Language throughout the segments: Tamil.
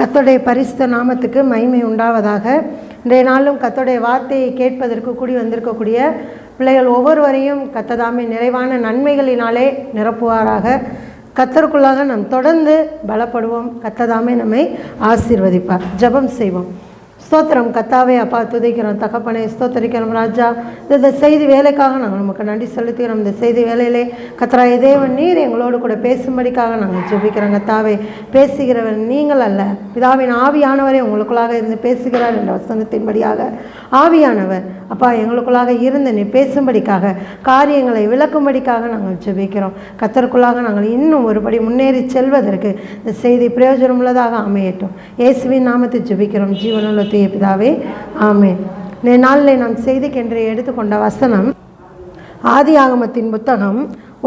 கத்தோடைய பரிசுத்த நாமத்துக்கு மகிமை உண்டாவதாக. இன்றைய நாளும் கத்தோடைய வார்த்தையை கேட்பதற்கு கூடி வந்திருக்கக்கூடிய பிள்ளைகள் ஒவ்வொருவரையும் கத்ததாமே நிறைவான நன்மைகளினாலே நிரப்புவாராக. கத்தருக்குள்ளாக நாம் தொடர்ந்து பலப்படுவோம். கத்ததாமே நம்மை ஆசீர்வதிப்பார். ஜெபம் செய்வோம். ஸ்தோத்திரம் கத்தாவே அப்பா துதிக்கிறோம் தகப்பனே ஸ்தோத்தரிக்கிறோம் ராஜா. இந்த- இந்த செய்தி வேலைக்காக நாங்கள் நமக்கு நன்றி செலுத்துகிறோம். இந்த செய்தி வேலையிலே கத்தராய தேவன் நீர் எங்களோடு கூட பேசும்படிக்காக நாங்கள் ஜெபிக்கிறோம். கத்தாவே பேசுகிறவர் நீங்கள் அல்ல. பிதாவின் ஆவியானவரே உங்களுக்குள்ளாக இருந்து பேசுகிறார் என்ற வசனத்தின்படியாக. ஆவியானவர் அப்பா எங்களுக்குள்ளாக இருந்து நீ பேசும்படிக்காக காரியங்களை விளக்கும்படிக்காக நாங்கள் ஜெபிக்கிறோம். கத்தருக்குள்ளாக நாங்கள் இன்னும் ஒருபடி முன்னேறி செல்வதற்கு இந்த செய்தி பிரயோஜனமுள்ளதாக அமையட்டும். இயேசுவின் நாமத்தை ஜெபிக்கிறோம். ஜீவனுள்ள பிரிய பிதாவே ஆமேன். இந்த நாளில் நாம் செய்திக்கென்று எடுத்துக்கொண்ட வசனம் ஆதி ஆகமத்தின் புத்தகம்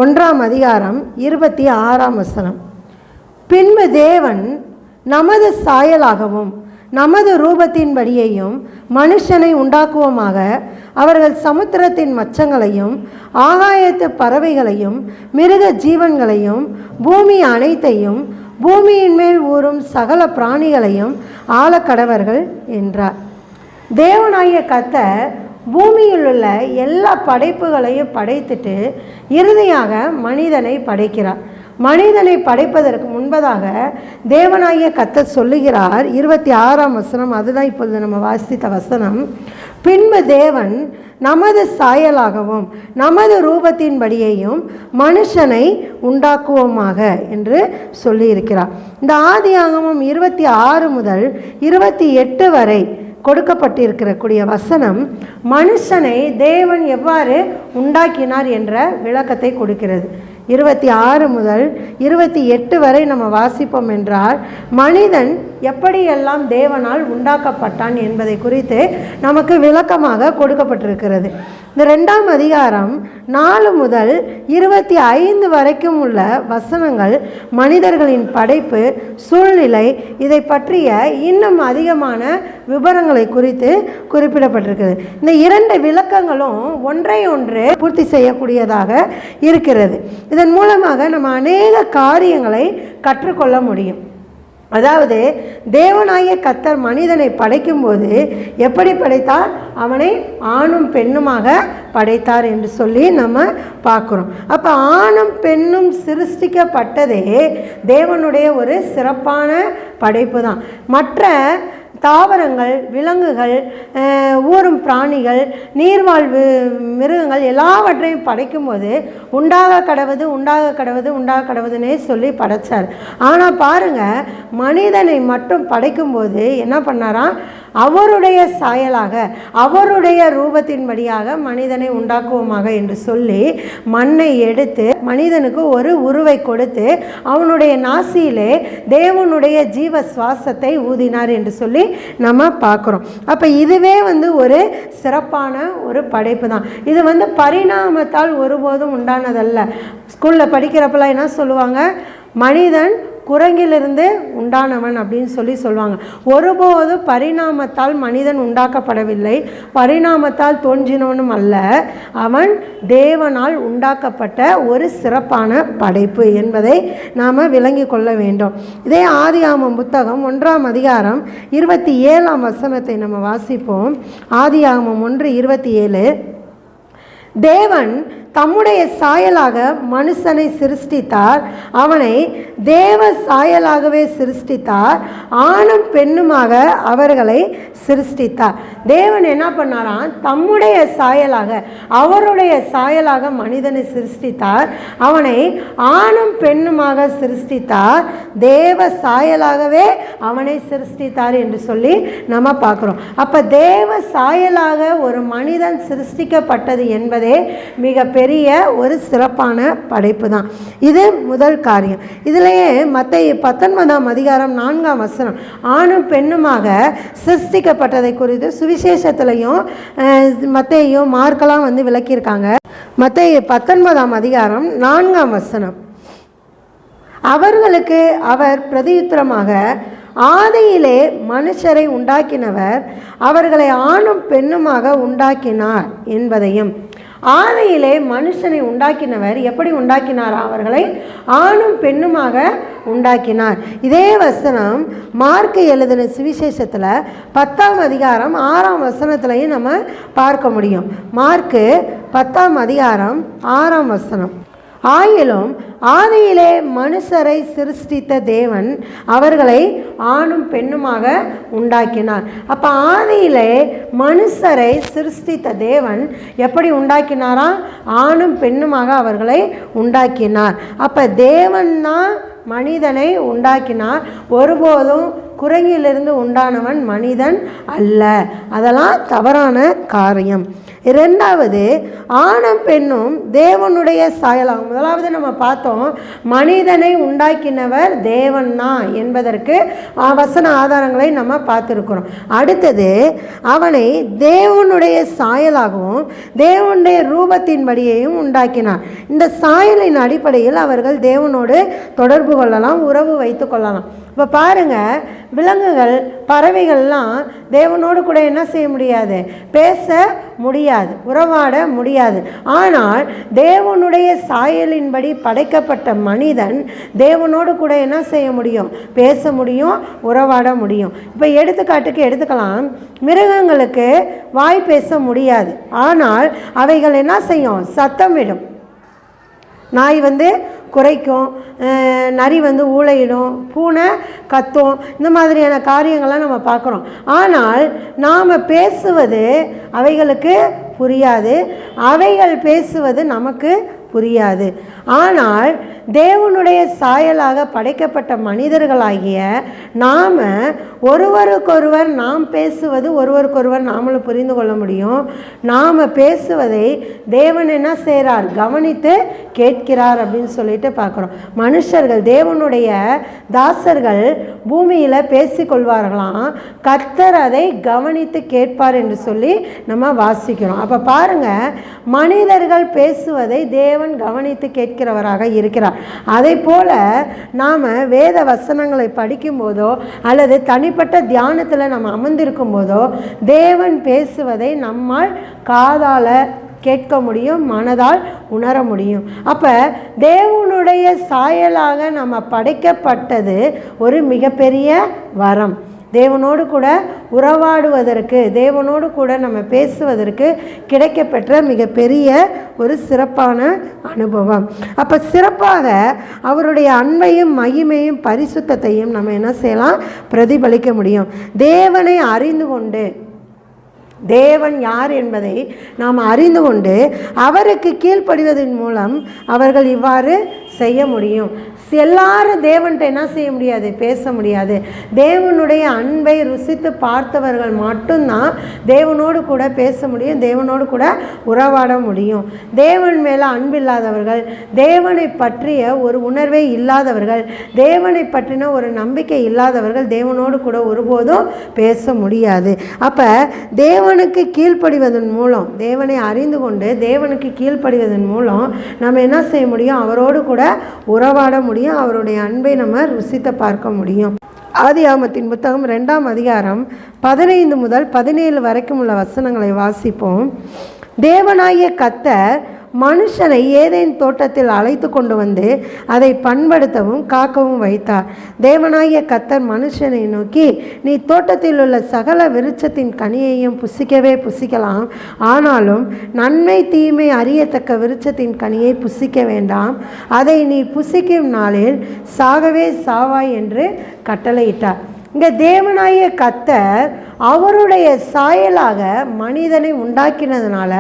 ஒன்றாம் அதிகாரம் இருபத்தி ஆறாம் வசனம். பின்பு தேவன் நமது சாயலாகவும் நமது ரூபத்தின்படியையும் மனுஷனை உண்டாக்குவோமாக அவர்கள் சமுத்திரத்தின் மச்சங்களையும் ஆகாயத்து பறவைகளையும் மிருக ஜீவன்களையும் பூமி அனைத்தையும் பூமியின் மேல் ஊறும் சகல பிராணிகளையும் ஆளக்கடவர்கள் என்றார். தேவனாகிய கத்தர் பூமியில் உள்ள எல்லா படைப்புகளையும் படைத்துட்டு இறுதியாக மனிதனை படைக்கிறார். மனிதனை படைப்பதற்கு முன்பதாக தேவனாகிய கத்த சொல்லுகிறார் இருபத்தி ஆறாம் வசனம் அதுதான் இப்பொழுது நம்ம வாசித்த வசனம். பின்பு தேவன் நமது சாயலாகவும் நமது ரூபத்தின்படியையும் மனுஷனை உண்டாக்குவோமாக என்று சொல்லியிருக்கிறார். இந்த ஆதியாகமம் இருபத்தி ஆறு முதல் இருபத்தி எட்டு வரை கொடுக்கப்பட்டிருக்கிற கூடிய வசனம் மனுஷனை தேவன் எவ்வாறு உண்டாக்கினார் என்ற விளக்கத்தை கொடுக்கிறது. இருபத்தி ஆறு முதல் இருபத்தி எட்டு வரை நம்ம வாசிப்போம் என்றால் மனிதன் எப்படியெல்லாம் தேவனால் உண்டாக்கப்பட்டான் என்பதை குறித்து நமக்கு விளக்கமாக கொடுக்கப்பட்டிருக்கிறது. இந்த ரெண்டாம் அதிகாரம் நாலு முதல் இருபத்தி ஐந்து வரைக்கும் உள்ள வசனங்கள் மனிதர்களின் படைப்பு சூழ்நிலை இதை பற்றிய இன்னும் அதிகமான விவரங்களை குறித்து குறிப்பிடப்பட்டிருக்கிறது இந்த இரண்டு விளக்கங்களும் ஒன்றை ஒன்று பூர்த்தி செய்யக்கூடியதாக இருக்கிறது. இதன் மூலமாக நம்ம அநேக காரியங்களை கற்றுக்கொள்ள முடியும். அதாவது தேவனாகிய கத்தர் மனிதனை படைக்கும்போது எப்படி படைத்தார்? அவனை ஆணும் பெண்ணுமாக படைத்தார் என்று சொல்லி நம்ம பார்க்குறோம். அப்போ ஆணும் பெண்ணும் சிருஷ்டிக்கப்பட்டதே தேவனுடைய ஒரு சிறப்பான படைப்பு தான் மற்ற தாவரங்கள் விலங்குகள் ஊரும் பிராணிகள் நீர்வாழ்வு மிருகங்கள் எல்லாவற்றையும் படைக்கும்போது உண்டாக கடவுது உண்டாக கடவுது உண்டாக கடவுதுன்னே சொல்லி படைச்சார். ஆனால் பாருங்க மனிதனை மட்டும் படைக்கும்போது என்ன பண்ணாராம்? அவருடைய சாயலாக அவருடைய ரூபத்தின்படியாக மனிதனை உண்டாக்குவோமாக என்று சொல்லி மண்ணை எடுத்து மனிதனுக்கு ஒரு உருவை கொடுத்து அவனுடைய நாசியிலே தேவனுடைய ஜீவ சுவாசத்தை ஊதினார் என்று சொல்லி நம்ம பார்க்குறோம். அப்போ இதுவே வந்து ஒரு சிறப்பான ஒரு படைப்பு தான். இது வந்து பரிணாமத்தால் ஒருபோதும் உண்டானதல்ல. ஸ்கூலில் படிக்கிறப்பெல்லாம் என்ன சொல்லுவாங்க? மனிதன் குரங்கிலிருந்து உண்டானவன் அப்படின்னு சொல்லி சொல்லுவாங்க. ஒருபோதும் பரிணாமத்தால் மனிதன் உண்டாக்கப்படவில்லை. பரிணாமத்தால் தோன்றினவனும் அல்ல. அவன் தேவனால் உண்டாக்கப்பட்ட ஒரு சிறப்பான படைப்பு என்பதை நாம் விளங்கி கொள்ள வேண்டும். இதே ஆதியாமம் புத்தகம் ஒன்றாம் அதிகாரம் இருபத்தி ஏழாம் வசனத்தை நம்ம வாசிப்போம். ஆதியாமம் ஒன்று இருபத்தி ஏழு. தேவன் தம்முடைய சாயலாக மனுஷனை சிருஷ்டித்தார். அவனை தேவ சாயலாகவே சிருஷ்டித்தார். ஆணும் பெண்ணுமாக அவர்களை சிருஷ்டித்தார். தேவன் என்ன பண்ணாராம்? தம்முடைய சாயலாக அவருடைய சாயலாக மனிதனை சிருஷ்டித்தார். அவனை ஆணும் பெண்ணுமாக சிருஷ்டித்தார். தேவ சாயலாகவே அவனை சிருஷ்டித்தார் என்று சொல்லி நம்ம பார்க்குறோம். அப்போ தேவ சாயலாக ஒரு மனிதன் சிருஷ்டிக்கப்பட்டது என்பது என்பதே மிகப்பெரிய ஒரு சிறப்பான படைப்பு தான் இது முதல் காரியம். இதிலேயே மற்ற பத்தொன்பதாம் அதிகாரம் நான்காம் வசனம் ஆணும் பெண்ணுமாக சிருஷ்டிக்கப்பட்டதை குறித்து சுவிசேஷத்துலையும் மத்தையும் மார்க்கெல்லாம் வந்து விளக்கியிருக்காங்க. மற்ற பத்தொன்பதாம் அதிகாரம் நான்காம் வசனம் அவர்களுக்கு அவர் பிரதியுத்திரமாக ஆதியிலே மனுஷரை உண்டாக்கினவர் அவர்களை ஆணும் பெண்ணுமாக உண்டாக்கினார் என்பதையும் ஆதியிலே மனுஷனை உண்டாக்கினவர். எப்படி உண்டாக்கினார்? அவர்களை ஆணும் பெண்ணுமாக உண்டாக்கினார். இதே வசனம் மார்க்கு எழுதின சுவிசேஷத்தில் பத்தாம் அதிகாரம் ஆறாம் வசனத்திலையும் நம்ம பார்க்க முடியும். மார்க்கு பத்தாம் அதிகாரம் ஆறாம் வசனம். ஆயிலும் ஆதியிலே மனுஷரை சிருஷ்டித்த தேவன் அவர்களை ஆணும் பெண்ணுமாக உண்டாக்கினார். அப்போ ஆதியிலே மனுஷரை சிருஷ்டித்த தேவன் எப்படி உண்டாக்கினாரா? ஆணும் பெண்ணுமாக அவர்களை உண்டாக்கினார். அப்போ தேவன் தான் மனிதனை உண்டாக்கினார். ஒருபோதும் குரங்கிலிருந்து உண்டானவன் மனிதன் அல்ல. அதெல்லாம் தவறான காரியம். இரண்டாவது ஆணும் பெண்ணும் தேவனுடைய சாயலாகும் முதலாவது நம்ம பார்த்தோம் மனிதனை உண்டாக்கினவர் தேவன் தான் என்பதற்கு வசன ஆதாரங்களை நம்ம பார்த்துருக்குறோம். அடுத்தது அவனை தேவனுடைய சாயலாகவும் தேவனுடைய ரூபத்தின்படியையும் உண்டாக்கினார். இந்த சாயலின் அடிப்படையில் அவர்கள் தேவனோடு தொடர்பு கொள்ளலாம் உறவு வைத்து கொள்ளலாம். இப்போ பாருங்க விலங்குகள் பறவைகள்லாம் தேவனோடு கூட என்ன செய்ய முடியாது? பேச முடியாது உறவாட முடியாது. ஆனால் தேவனுடைய சாயலின்படி படைக்கப்பட்ட மனிதன் தேவனோடு கூட என்ன செய்ய முடியும்? பேச முடியும் உறவாட முடியும். இப்போ எடுத்துக்காட்டுக்கு எடுத்துக்கலாம். மிருகங்களுக்கு வாய் பேச முடியாது. ஆனால் அவைகள் என்ன செய்யும்? சத்தமிடும். நாய் வந்து குறைக்கும். நரி வந்து ஊளையிடும் பூனை கத்தும். இந்த மாதிரியான காரியங்கள்லாம் நம்ம பார்க்குறோம். ஆனால் நாம் பேசுவது அவைகளுக்கு புரியாது. அவைகள் பேசுவது நமக்கு புரியாது. ஆனால் தேவனுடைய சாயலாக படைக்கப்பட்ட மனிதர்களாகிய நாம் ஒருவருக்கொருவர் நாம் பேசுவது ஒருவருக்கொருவர் நாமளும் புரிந்து கொள்ள முடியும். நாம் பேசுவதை தேவன் என்ன செய்கிறார் கவனித்து கேட்கிறார் அப்படின்னு சொல்லிட்டு பார்க்குறோம். மனுஷர்கள் தேவனுடைய தாசர்கள் பூமியில் பேசிக்கொள்வார்களாம். கத்தர் அதை கவனித்து கேட்பார் என்று சொல்லி நம்ம வாசிக்கிறோம். அப்போ பாருங்கள் மனிதர்கள் பேசுவதை தேவன் கவனித்து கேட்கிறவராக இருக்கிறார். அதே போல் நாம் வேத வசனங்களை படிக்கும்போதோ அல்லது தனிப்பட்ட தியானத்தில் நம்ம அமர்ந்திருக்கும் போதோ தேவன் பேசுவதை நம்மால் காதால் கேட்க முடியும் மனதால் உணர முடியும். அப்போ தேவனுடைய சாயலாக நம்ம படைக்கப்பட்டது ஒரு மிகப்பெரிய வரம். தேவனோடு கூட உறவாடுவதற்கு தேவனோடு கூட நம்ம பேசுவதற்கு கிடைக்கப்பெற்ற மிகப்பெரிய ஒரு சிறப்பான அனுபவம். அப்போ சிறப்பாக அவருடைய அன்பையும் மகிமையும் பரிசுத்தையும் நம்ம என்ன செய்யலாம்? பிரதிபலிக்க முடியும். தேவனை அறிந்து கொண்டு தேவன் யார் என்பதை நாம் அறிந்து கொண்டு அவருக்கு கீழ்ப்படிவதன் மூலம் அவர்கள் இவ்வாறு செய்ய முடியும். எல்லாரும் தேவன்கிட்ட என்ன செய்ய முடியாது? பேச முடியாது. தேவனுடைய அன்பை ருசித்து பார்த்தவர்கள் மட்டும்தான் தேவனோடு கூட பேச முடியும் தேவனோடு கூட உறவாட முடியும். தேவன் மேலே அன்பில்லாதவர்கள் தேவனை பற்றிய ஒரு உணர்வே இல்லாதவர்கள் தேவனை பற்றின ஒரு நம்பிக்கை இல்லாதவர்கள் தேவனோடு கூட ஒருபோதும் பேச முடியாது. அப்போ தேவனுக்கு கீழ்ப்படிவதன் மூலம் தேவனை அறிந்து கொண்டு தேவனுக்கு கீழ்ப்படிவதன் மூலம் நம்ம என்ன செய்ய முடியும்? அவரோடு கூட உறவாட முடியும். அவருடைய அன்பை நம்ம ருசித்து பார்க்க முடியும். ஆதி ஆமத்தின் புத்தகம் ரெண்டாம் அதிகாரம் பதினைந்து முதல் பதினேழு வரைக்கும் உள்ள வசனங்களை வாசிப்போம். தேவனாகிய கத்தர் மனுஷனை ஏதேன் தோட்டத்தில் அழைத்து கொண்டு வந்து அதை பண்படுத்தவும் காக்கவும் வைத்தார். தேவனாகிய கத்தர் மனுஷனை நோக்கி நீ தோட்டத்தில் உள்ள சகல விருட்சத்தின் கனியையும் புசிக்கவே புசிக்கலாம். ஆனாலும் நன்மை தீமை அறியத்தக்க விருட்சத்தின் கனியை புசிக்க வேண்டாம். அதை நீ புசிக்கும் நாளில் சாகவே சாவாய் என்று கட்டளையிட்டார். இங்கே தேவனாய கத்தர் அவருடைய சாயலாக மனிதனை உண்டாக்கினதுனால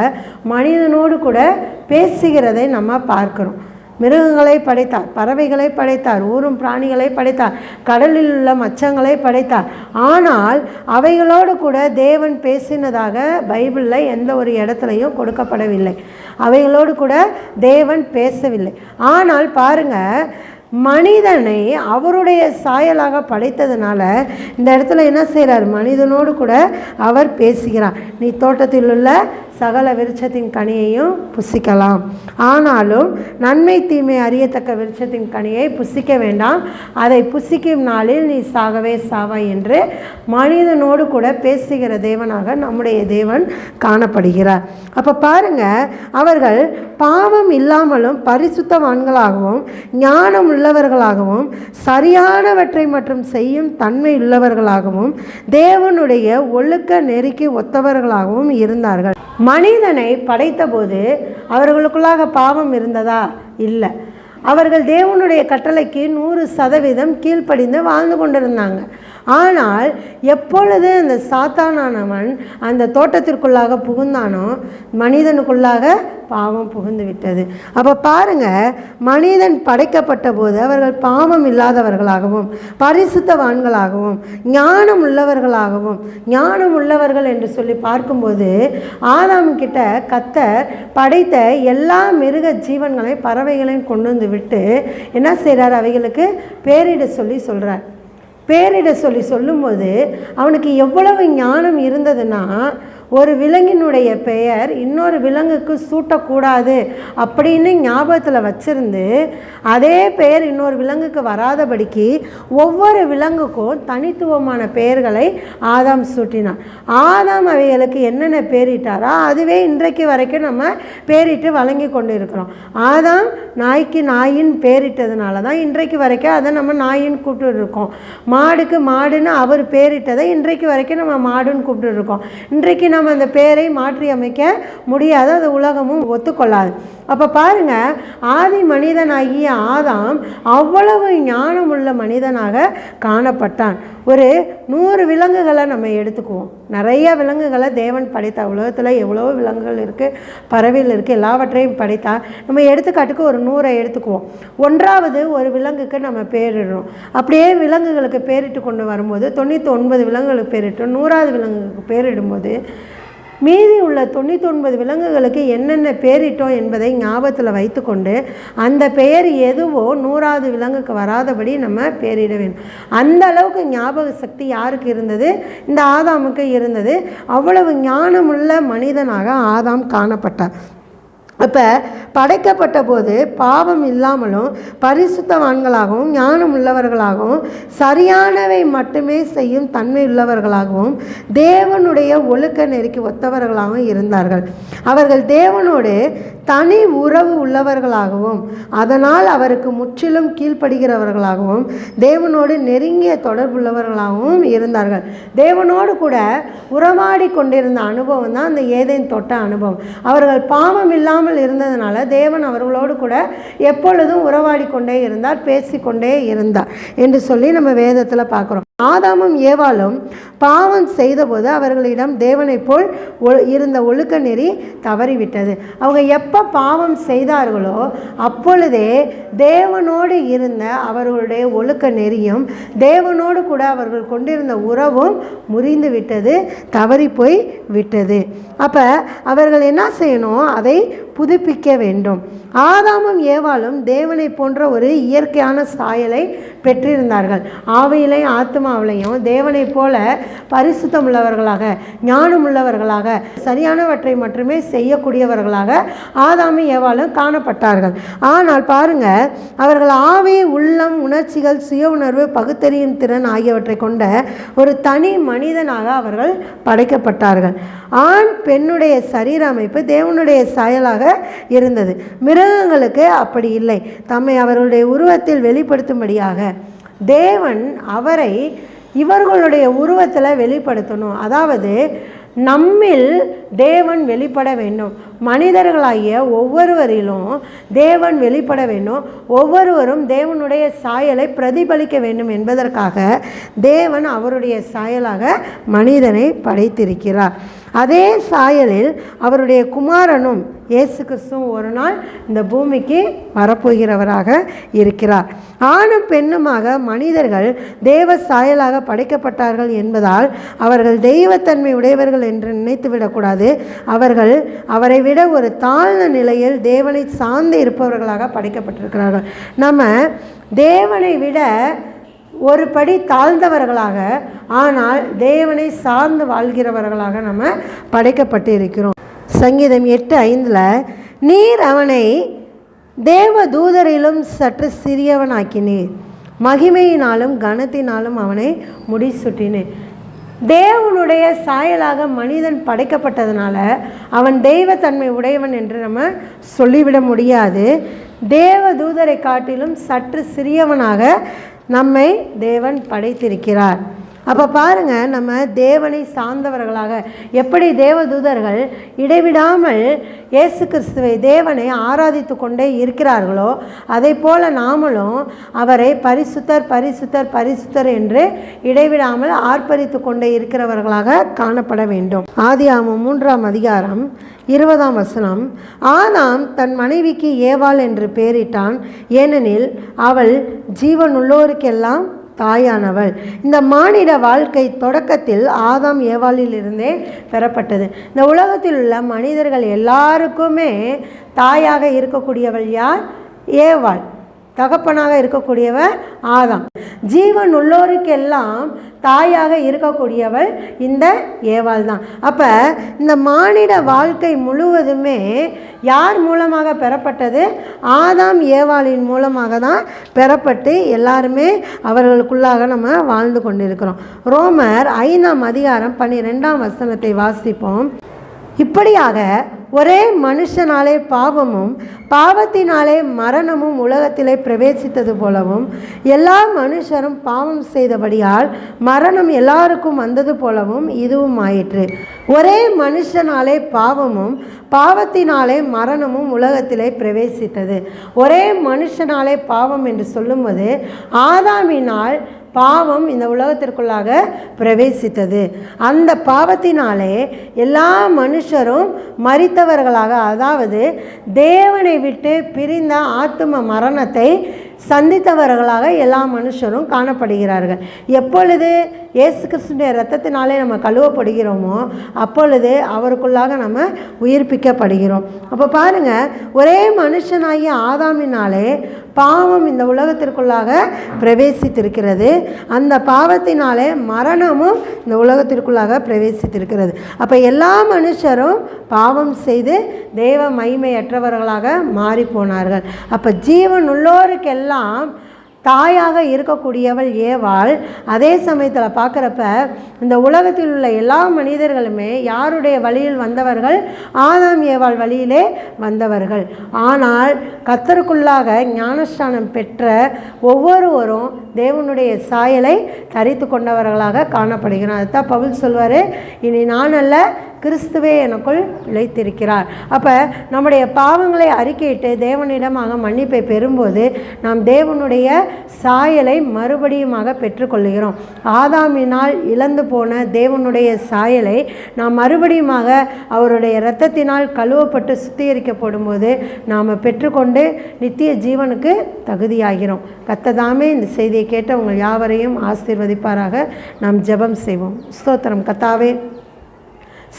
மனிதனோடு கூட பேசுகிறதை நம்ம பார்க்கிறோம். மிருகங்களை படைத்தார் பறவைகளை படைத்தார் ஊரும் பிராணிகளை படைத்தார் கடலில் உள்ள மச்சங்களை படைத்தார். ஆனால் அவைகளோடு கூட தேவன் பேசினதாக பைபிளில் எந்த ஒரு இடத்துலையும் கொடுக்கப்படவில்லை. அவைகளோடு கூட தேவன் பேசவில்லை. ஆனால் பாருங்கள் மனிதனை அவருடைய சாயலாக படைத்ததுனால இந்த இடத்துல என்ன செய்கிறார் மனிதனோடு கூட அவர் பேசுகிறார். நீ தோட்டத்தில் உள்ள சகல விருட்சத்தின் கனியையும் புசிக்கலாம். ஆனாலும் நன்மை தீமை அறியத்தக்க விருட்சத்தின் கனியை புசிக்க வேண்டாம். அதை புசிக்கும் நாளில் நீ சாகவே சாவாய் என்று மனிதனோடு கூட பேசுகிற தேவனாக நம்முடைய தேவன் காணப்படுகிறார். அப்போ பாருங்க அவர்கள் பாவம் இல்லாமலும் பரிசுத்தவான்களாகவும் ஞானம் உள்ளவர்களாகவும் சரியானவற்றை மற்றும் செய்யும் தன்மை உள்ளவர்களாகவும் தேவனுடைய ஒழுக்க நெருக்கி ஒத்தவர்களாகவும் இருந்தார்கள். மனிதனை படைத்தபோது அவர்களுக்குள்ளாக பாவம் இருந்ததா? இல்லை. அவர்கள் தேவனுடைய கட்டளைக்கு நூறு சதவீதம் கீழ்ப்படிந்து வாழ்ந்து கொண்டிருந்தாங்க. ஆனால் எப்பொழுது அந்த சாத்தானானவன் அந்த தோட்டத்திற்குள்ளாக புகுந்தானோ மனிதனுக்குள்ளாக பாவம் புகுந்து விட்டது. அப்போ பாருங்க மனிதன் படைக்கப்பட்ட போது அவர்கள் பாவம் இல்லாதவர்களாகவும் பரிசுத்தவான்களாகவும் ஞானம் உள்ளவர்களாகவும் ஞானம் உள்ளவர்கள் என்று சொல்லி பார்க்கும்போது ஆதாம் கிட்ட கத்தர் படைத்த எல்லா மிருக ஜீவன்களையும் பறவைகளையும் கொண்டு வந்து விட்டு என்ன செய்கிறார் அவைகளுக்கு பேரிட சொல்லி சொல்கிறார் பேரிட சொல்லி சொல்லும்போது அவனுக்கு எவ்வளவு ஞானம் இருந்ததுன்னா ஒரு விலங்கினுடைய பெயர் இன்னொரு விலங்குக்கு சூட்டக்கூடாது அப்படின்னு ஞாபகத்தில் வச்சிருந்து அதே பெயர் இன்னொரு விலங்குக்கு வராதபடிக்கு ஒவ்வொரு விலங்குக்கும் தனித்துவமான பெயர்களை ஆதாம் சூட்டினான். ஆதாம் அவைகளுக்கு என்னென்ன பேரிட்டாரோ அதுவே இன்றைக்கு வரைக்கும் நம்ம பேரிட்டு வழங்கி கொண்டு இருக்கிறோம் ஆதாம் நாய்க்கு நாயின் பேரிட்டதுனால தான் இன்றைக்கு வரைக்கும் அதை நம்ம நாயின்னு கூப்பிட்டு இருக்கோம் மாடுக்கு மாடுன்னு அவர் பேரிட்டதை இன்றைக்கு வரைக்கும் நம்ம மாடுன்னு கூப்பிட்டு இருக்கோம் இன்றைக்கு நம்ம அந்த பேரை மாற்றி அமைக்க முடியாது அது உலகமும் ஒத்துக்கொள்ளாது. அப்போ பாருங்க ஆதி மனிதனாகிய ஆதாம் அவ்வளவு ஞானமுள்ள மனிதனாக காணப்பட்டான். ஒரு நூறு விலங்குகளை நம்ம எடுத்துக்குவோம். நிறைய விலங்குகளை தேவன் படைத்தா உலகத்தில் எவ்வளோ விலங்குகள் இருக்குது பறவைகள் இருக்குது எல்லாவற்றையும் படைத்தா நம்ம எடுத்துக்காட்டுக்கு ஒரு நூறை எடுத்துக்குவோம். ஒன்றாவது ஒரு விலங்குக்கு நம்ம பேரிடுறோம். அப்படியே விலங்குகளுக்கு பேரிட்டு கொண்டு வரும்போது தொண்ணூற்றி ஒன்பது விலங்குகளுக்கு பேரிட்டோம் நூறாவது விலங்குக்கு பேரிடும்போது மீதி உள்ள தொண்ணூத்தொன்பது விலங்குகளுக்கு என்னென்ன பேரிட்டோம் என்பதை ஞாபகத்தில் வைத்துக்கொண்டு அந்த பெயர் எதுவோ நூறாவது விலங்குக்கு வராதபடி நம்ம பேரிட வேண்டும். அந்த அளவுக்கு ஞாபக சக்தி யாருக்கு இருந்தது? இந்த ஆதாமுக்கு இருந்தது. அவ்வளவு ஞானமுள்ள மனிதனாக ஆதாம் காணப்பட்டார். அப்போ படைக்கப்பட்ட போது பாவம் இல்லாமலும் பரிசுத்தவான்களாகவும் ஞானம் உள்ளவர்களாகவும் சரியானவை மட்டுமே செய்யும் தன்மை உள்ளவர்களாகவும் தேவனுடைய ஒழுக்க நெருக்கி ஒத்தவர்களாகவும் இருந்தார்கள். அவர்கள் தேவனோடு தனி உறவு உள்ளவர்களாகவும் அதனால் அவருக்கு முற்றிலும் கீழ்ப்படுகிறவர்களாகவும் தேவனோடு நெருங்கிய தொடர்புள்ளவர்களாகவும் இருந்தார்கள். தேவனோடு கூட உறவாடி கொண்டிருந்த அனுபவம் தான் அந்த ஏதேன் தொட்ட அனுபவம். அவர்கள் பாவம் இல்லாமல் இருந்ததுனால தேவன் அவர்களோடு கூட எப்பொழுதும் உறவாடி கொண்டே இருந்தார் பேசிக்கொண்டே இருந்தார் என்று சொல்லி நம்ம வேதத்தில் பார்க்குறோம். ஆதாமும் ஏவாளும் பாவம் செய்தபோது அவர்களிடம் தேவனைப் போல் இருந்த ஒழுக்க நெறி தவறிவிட்டது. அவங்க எப்போ பாவம் செய்தார்களோ அப்பொழுதே தேவனோடு இருந்த அவர்களுடைய ஒழுக்க நெறியும் தேவனோடு கூட அவர்கள் கொண்டிருந்த உறவும் முறிந்து விட்டது தவறி போய் விட்டது. அப்போ அவர்கள் என்ன செய்யணும்? அதை புதுப்பிக்க வேண்டும். ஆதாமும் ஏவாளும் தேவனை போன்ற ஒரு இயற்கையான சாயலை பெற்றிருந்தார்கள். ஆவியிலையும் ஆத்மாவிலையும் தேவனைப் போல பரிசுத்தம் உள்ளவர்களாக ஞானம் உள்ளவர்களாக சரியானவற்றை மட்டுமே செய்யக்கூடியவர்களாக ஆதாமும் ஏவாளும் காணப்பட்டார்கள். ஆனால் பாருங்க அவர்கள் ஆவி உள்ளம் உணர்ச்சிகள் சுய உணர்வு பகுத்தறியும் திறன் ஆகியவற்றை கொண்ட ஒரு தனி மனிதனாக அவர்கள் படைக்கப்பட்டார்கள். ஆண் பெண்ணுடைய சரீர அமைப்பு தேவனுடைய சாயலாக இருந்தது. மிருகங்களுக்கு அப்படி இல்லை. தம்மை அவர்களுடைய உருவத்தில் வெளிப்படுத்தும்படியாக தேவன் அவரை இவர்களுடைய உருவத்தில் வெளிப்படுத்தணும். அதாவது நம்மில் தேவன் வெளிப்பட வேண்டும். மனிதர்களாகிய ஒவ்வொருவரிலும் தேவன் வெளிப்பட வேண்டும். ஒவ்வொருவரும் தேவனுடைய சாயலை பிரதிபலிக்க வேண்டும் என்பதற்காக தேவன் அவருடைய சாயலாக மனிதனை படைத்திருக்கிறார். அதே சாயலில் அவருடைய குமாரனும் இயேசு கிறிஸ்துவும் ஒரு நாள் இந்த பூமிக்கு வரப்போகிறவராக இருக்கிறார். ஆணும் பெண்ணுமாக மனிதர்கள் தேவ சாயலாக படைக்கப்பட்டார்கள் என்பதால் அவர்கள் தெய்வத்தன்மை உடையவர்கள் என்று நினைத்துவிடக்கூடாது. அவர்கள் அவரை விட ஒரு தாழ்ந்த நிலையில் தேவனை சார்ந்து இருப்பவர்களாக படைக்கப்பட்டிருக்கிறார்கள். நம்ம தேவனை விட ஒரு படி தாழ்ந்தவர்களாக ஆனால் தேவனை சார்ந்து வாழ்கிறவர்களாக நம்ம படைக்கப்பட்டு இருக்கிறோம் சங்கீதம் எட்டு ஐந்தில் நீர் அவனை தேவ தூதரிலும் சற்று சிறியவனாக்கினீர். மகிமையினாலும் கனத்தினாலும் அவனை முடிசூட்டினேன் தேவனுடைய சாயலாக மனிதன் படைக்கப்பட்டதுனால அவன் தெய்வத்தன்மை உடையவன் என்று நம்ம சொல்லிவிட முடியாது. தேவ தூதரை காட்டிலும் சற்று சிறியவனாக நம்மை தேவன் படைத்திருக்கிறார். அப்போ பாருங்க நம்ம தேவனை சார்ந்தவர்களாக எப்படி தேவதூதர்கள் இடைவிடாமல் இயேசு கிறிஸ்துவை தேவனை ஆராதித்து கொண்டே இருக்கிறார்களோ அதை போல நாமளும் அவரை பரிசுத்தர் பரிசுத்தர் பரிசுத்தர் என்று இடைவிடாமல் ஆர்ப்பரித்து கொண்டே இருக்கிறவர்களாக காணப்பட வேண்டும். ஆதியாமம் மூன்றாம் அதிகாரம் இருபதாம் வசனம். ஆதாம் தன் மனைவிக்கு ஏவாள் என்று பெயரிட்டான். ஏனெனில் அவள் ஜீவனுள்ளோருக்கெல்லாம் தாயானவள். இந்த மானிட வாழ்க்கை தொடக்கத்தில் ஆதாம் ஏவாளிலிருந்தே பெறப்பட்டது. இந்த உலகத்தில் உள்ள மனிதர்கள் எல்லாருக்குமே தாயாக இருக்கக்கூடியவள் யார்? ஏவாள். தகப்பனாக இருக்கக்கூடியவர் ஆதாம். ஜீவன் உள்ளோருக்கெல்லாம் தாயாக இருக்கக்கூடியவள் இந்த ஏவாள் தான். அப்போ இந்த மானிட வாழ்க்கை முழுவதுமே யார் மூலமாக பெறப்பட்டது? ஆதாம் ஏவாளின் மூலமாக தான் பெறப்பட்டு எல்லாருமே அவர்களுக்குள்ளாக நம்ம வாழ்ந்து கொண்டிருக்கிறோம். ரோமர் ஐந்தாம் அதிகாரம் பன்னிரெண்டாம் வசனத்தை வாசிப்போம். இப்படியாக ஒரே மனுஷனாலே பாவமும் பாவத்தினாலே மரணமும் உலகத்திலே பிரவேசித்தது போலவும் எல்லா மனுஷரும் பாவம் செய்தபடியால் மரணம் எல்லாருக்கும் வந்தது போலவும் இதுவும் ஆயிற்று. ஒரே மனுஷனாலே பாவமும் பாவத்தினாலே மரணமும் உலகத்திலே பிரவேசித்தது. ஒரே மனுஷனாலே பாவம் என்று சொல்லும்போது ஆதாமினால் பாவம் இந்த உலகத்திற்குள்ளாக பிரவேசித்தது. அந்த பாவத்தினாலே எல்லா மனுஷரும் மறித்தவர்களாக அதாவது தேவனை விட்டு பிரிந்த ஆத்தும மரணத்தை சந்தித்தவர்களாக எல்லா மனுஷரும் காணப்படுகிறார்கள். எப்பொழுது இயேசு கிறிஸ்துடைய ரத்தத்தினாலே நம்ம கழுவப்படுகிறோமோ அப்பொழுது அவருக்குள்ளாக நம்ம உயிர்ப்பிக்கப்படுகிறோம். அப்போ பாருங்கள் ஒரே மனுஷனாகிய ஆதாமினாலே பாவம் இந்த உலகத்திற்குள்ளாக பிரவேசித்திருக்கிறது. அந்த பாவத்தினாலே மரணமும் இந்த உலகத்திற்குள்ளாக பிரவேசித்திருக்கிறது. அப்போ எல்லா மனுஷரும் பாவம் செய்து தெய்வ மகிமையற்றவர்களாக மாறிப்போனார்கள். அப்போ ஜீவன் உள்ளோருக்கெல்லாம் தாயாக இருக்கக்கூடியவள் ஏவாள். அதே சமயத்தில் பார்க்குறப்ப இந்த உலகத்தில் உள்ள எல்லா மனிதர்களுமே யாருடைய வழியில் வந்தவர்கள்? ஆதாம் ஏவாள் வழியிலே வந்தவர்கள். ஆனால் கத்தருக்குள்ளாக ஞானஸ்தானம் பெற்ற ஒவ்வொருவரும் தேவனுடைய சாயலை தரித்து கொண்டவர்களாக காணப்படுகிறார். அதுதான் பவுல் சொல்வார் இனி நான் அல்ல கிறிஸ்துவே எனக்குள் இழைத்திருக்கிறார். அப்போ நம்முடைய பாவங்களை அறிக்கையிட்டு தேவனிடமாக மன்னிப்பை பெறும்போது நாம் தேவனுடைய சாயலை மறுபடியுமாக பெற்றுக்கொள்கிறோம் ஆதாமினால் இழந்து போன தேவனுடைய சாயலை நாம் மறுபடியுமாக அவருடைய இரத்தத்தினால் கழுவப்பட்டு சுத்திகரிக்கப்படும் போது நாம் பெற்றுக்கொண்டு நித்திய ஜீவனுக்கு தகுதியாகிறோம். கத்ததாமே இந்த செய்தியை கேட்ட உங்கள் யாவரையும் ஆசீர்வதிப்பாராக. நாம் ஜெபம் செய்வோம். ஸ்தோத்திரம். கத்தாவே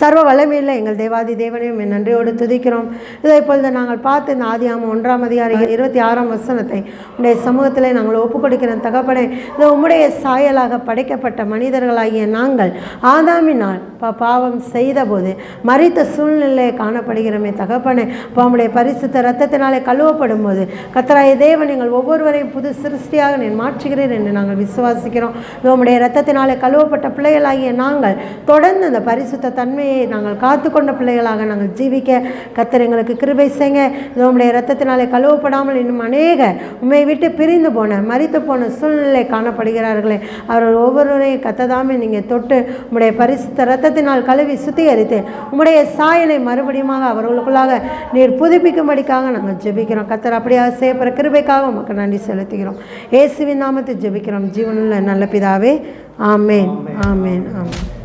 சர்வ வல்லமையில் எங்கள் தேவாதி தேவனையும் என் நன்றியோடு துதிக்கிறோம். இதை இப்பொழுது நாங்கள் பார்த்து இந்த ஆதியாம ஒன்றாம் அதிகாரி இருபத்தி ஆறாம் வசனத்தை உடைய சமூகத்தில் நாங்கள் ஒப்புக்கொடுக்கிறோம் கொடுக்கிற தகப்பனே இந்த உம்முடைய சாயலாக படைக்கப்பட்ட மனிதர்களாகிய நாங்கள் ஆதாமினால் பா பாவம் செய்தபோது மறித்த சூழ்நிலையை காணப்படுகிறோமே தகப்பனே. இப்போ உம்முடைய பரிசுத்த ரத்தத்தினாலே கழுவப்படும் போது கத்தராய தேவன் நீங்கள் ஒவ்வொருவரையும் புது சிருஷ்டியாக நான் மாற்றுகிறேன் என்று நாங்கள் விசுவாசிக்கிறோம். உம்முடைய ரத்தத்தினாலே கழுவப்பட்ட பிள்ளைகளாகிய நாங்கள் தொடர்ந்து அந்த பரிசுத்த தன்மையை நாங்கள் காத்து கொண்ட பிள்ளைகளாக நாங்கள் ஜீவிக்க கத்தர் எங்களுக்கு கிருபை செய்ங்க உம்முடைய ரத்தத்தினாலே கழுவப்படாமல் இன்னும் அநேக உண்மை விட்டு பிரிந்து போன மறித்து போன சூழ்நிலை காணப்படுகிறார்களே. அவர்கள் ஒவ்வொருவரையும் கத்ததாமே நீங்கள் தொட்டு உம்முடைய பரிசுத்த ரத்தத்தினால் கழுவி சுத்திகரித்து உம்முடைய சாயலை மறுபடியுமாக அவர்களுக்குள்ளாக நீர் புதுப்பிக்கும்படிக்காக நாங்கள் ஜெபிக்கிறோம். கத்தர் அப்படியாக செய்யப்படுற கிருபைக்காக உமக்கு நன்றி செலுத்துகிறோம். இயேசுவின் நாமத்தை ஜெபிக்கிறோம். ஜீவனுள்ள நல்ல பிதாவே ஆமேன். ஆமேன். ஆமேன்.